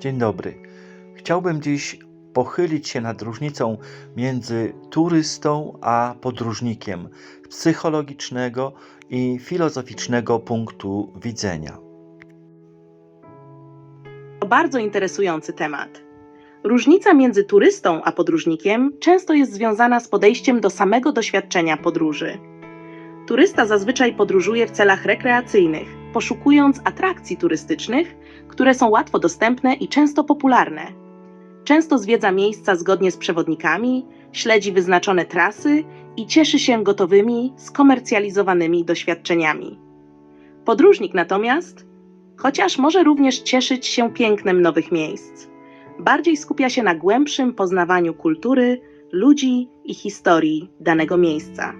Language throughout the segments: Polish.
Dzień dobry. Chciałbym dziś pochylić się nad różnicą między turystą a podróżnikiem z psychologicznego i filozoficznego punktu widzenia. To bardzo interesujący temat. Różnica między turystą a podróżnikiem często jest związana z podejściem do samego doświadczenia podróży. Turysta zazwyczaj podróżuje w celach rekreacyjnych, poszukując atrakcji turystycznych, które są łatwo dostępne i często popularne. Często zwiedza miejsca zgodnie z przewodnikami, śledzi wyznaczone trasy i cieszy się gotowymi, skomercjalizowanymi doświadczeniami. Podróżnik natomiast, chociaż może również cieszyć się pięknem nowych miejsc, bardziej skupia się na głębszym poznawaniu kultury, ludzi i historii danego miejsca.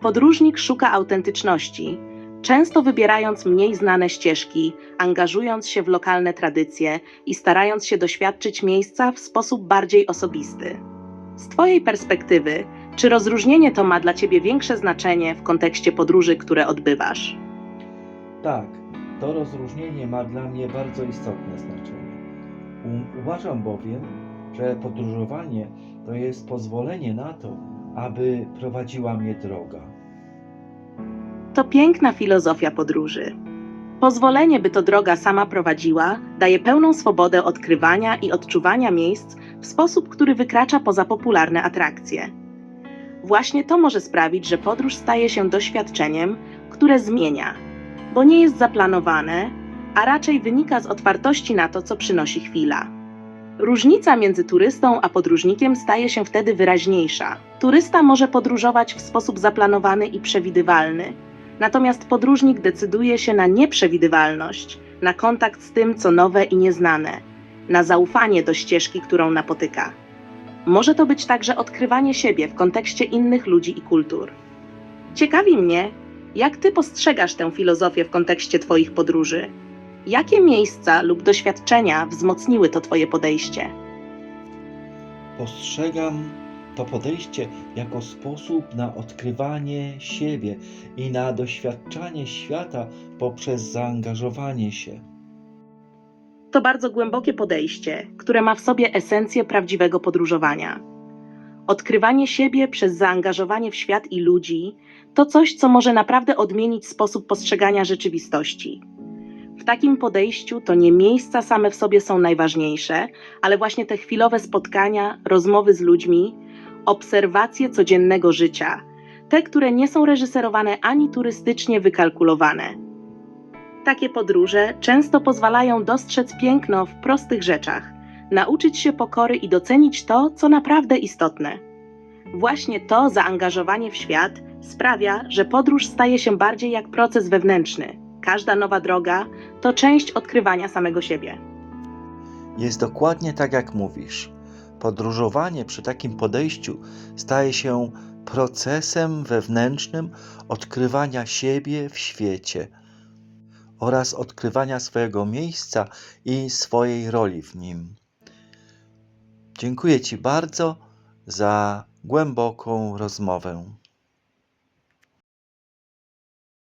Podróżnik szuka autentyczności, często wybierając mniej znane ścieżki, angażując się w lokalne tradycje i starając się doświadczyć miejsca w sposób bardziej osobisty. Z Twojej perspektywy, czy rozróżnienie to ma dla Ciebie większe znaczenie w kontekście podróży, które odbywasz? Tak, to rozróżnienie ma dla mnie bardzo istotne znaczenie. U- Uważam bowiem, że podróżowanie to jest pozwolenie na to, aby prowadziła mnie droga. To piękna filozofia podróży. Pozwolenie, by to droga sama prowadziła, daje pełną swobodę odkrywania i odczuwania miejsc w sposób, który wykracza poza popularne atrakcje. Właśnie to może sprawić, że podróż staje się doświadczeniem, które zmienia, bo nie jest zaplanowane, a raczej wynika z otwartości na to, co przynosi chwila. Różnica między turystą a podróżnikiem staje się wtedy wyraźniejsza. Turysta może podróżować w sposób zaplanowany i przewidywalny, Natomiast podróżnik decyduje się na nieprzewidywalność, na kontakt z tym, co nowe i nieznane, na zaufanie do ścieżki, którą napotyka. Może to być także odkrywanie siebie w kontekście innych ludzi i kultur. Ciekawi mnie, jak ty postrzegasz tę filozofię w kontekście Twoich podróży? Jakie miejsca lub doświadczenia wzmocniły to Twoje podejście? Postrzegam to podejście jako sposób na odkrywanie siebie i na doświadczanie świata poprzez zaangażowanie się. To bardzo głębokie podejście, które ma w sobie esencję prawdziwego podróżowania. Odkrywanie siebie przez zaangażowanie w świat i ludzi to coś, co może naprawdę odmienić sposób postrzegania rzeczywistości. W takim podejściu to nie miejsca same w sobie są najważniejsze, ale właśnie te chwilowe spotkania, rozmowy z ludźmi, obserwacje codziennego życia, te, które nie są reżyserowane ani turystycznie wykalkulowane. Takie podróże często pozwalają dostrzec piękno w prostych rzeczach, nauczyć się pokory i docenić to, co naprawdę istotne. Właśnie to zaangażowanie w świat sprawia, że podróż staje się bardziej jak proces wewnętrzny. Każda nowa droga to część odkrywania samego siebie. Jest dokładnie tak, jak mówisz. Podróżowanie przy takim podejściu staje się procesem wewnętrznym odkrywania siebie w świecie oraz odkrywania swojego miejsca i swojej roli w nim. Dziękuję Ci bardzo za głęboką rozmowę.